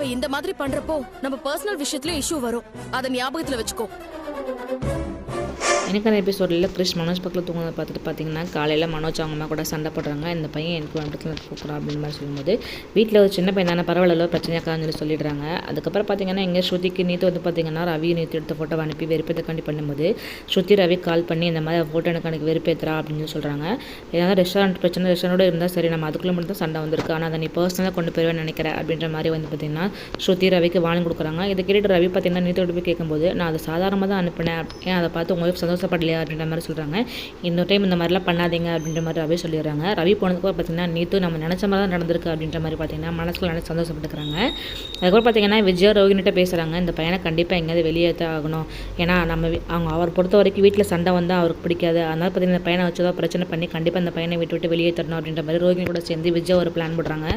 அவ இந்த மாதிரி பண்றப்போ நம்ம பர்சனல் விஷயத்துல இஷ்யூ வரும். அதை ஞாபகத்துல வச்சுக்கோ. எனக்கான எபிசோடில் கிறிஷ் மனோஜ் பக்கத்தில் தூங்குறத பார்த்துட்டு பார்த்தீங்கன்னா காலையில் மனோஜ் அவங்க அம்மா கூட சண்டை போடுறாங்க. இந்த பையன் எனக்கு ஒரு இடத்துல கூப்பிட்றான் அப்படின்னு மாதிரி சொல்லும்போது வீட்டில் ஒரு சின்ன பையன் தானே பரவாயில்ல பிரச்சனையாக்கான்னு சொல்லி சொல்லிடுறாங்க. அதுக்கப்புறம் பார்த்தீங்கன்னா எங்கள் ஸ்ருதிக்கு நீத்து வந்து பார்த்தீங்கன்னா ரவி நீத்து எடுத்த ஃபோட்டோ அனுப்பி வெறுப்பேற்றக்காண்டி பண்ணும்போது ஸ்ருதி ரவி கால் பண்ணி இந்த மாதிரி ஃபோட்டோ எனக்கு எனக்கு வெறுப்பேற்றுறா அப்படின்னு சொல்கிறாங்க ஏதாவது ரெஸ்டாரண்ட் பிரச்சனை ரெஸ்டாரண்ட்டோட இருந்தால் சரி நம்ம அதுக்குள்ளே மட்டும் தான் சண்டை வந்திருக்கு. ஆனால் அதை நீ பர்சனலாக கொண்டு போயிருவேன்னு நினைக்கிறேன் அப்படின்ற மாதிரி வந்து பார்த்தீங்கன்னா ஸ்ருதி ரவிக்கு வாங்கி கொடுக்குறாங்க. இதை கேட்டுட்டு ரவி பார்த்தீங்கன்னா நீத்தோட போய் கேட்கும்போது நான் அதை சாதாரணமாக தான் அனுப்பினேன். ஏன் அதை பார்த்து உங்கள் ஒய்ஃப் சந்தோஷப்படலையா அப்படின்ற மாதிரி சொல்கிறாங்க இன்னொரு டைம் இந்த மாதிரிலாம் பண்ணாதீங்க அப்படின்ற மாதிரி ரவி சொல்லிடுறாங்க. ரவி போனதுக்கு பார்த்தீங்கன்னா நீத்து நம்ம நினச்ச மாதிரி தான் நடந்திருக்கு அப்படின்ற மாதிரி பார்த்தீங்கன்னா மனசில் நினச்சி சந்தோஷப்பட்டுக்கிறாங்க. அதுக்கப்புறம் பார்த்தீங்கன்னா விஜயா ரோகினிட்ட பேசுகிறாங்க இந்த பையனை கண்டிப்பாக எங்கேயாவது வெளியேற்ற ஆகணும். ஏன்னா நம்ம அவங்க அவர் பொறுத்த வரைக்கும் வீட்டில் சண்டை வந்தால் அவருக்கு பிடிக்காது. அதனால் பார்த்தீங்கன்னா இந்த பையனை வச்சு தான் பிரச்சனை பண்ணி கண்டிப்பாக இந்த பையனை விட்டு விட்டு வெளியே தரணும் அப்படின்ற மாதிரி ரோகிணி கூட சேர்ந்து விஜய் ஒரு பிளான் போடுறாங்க.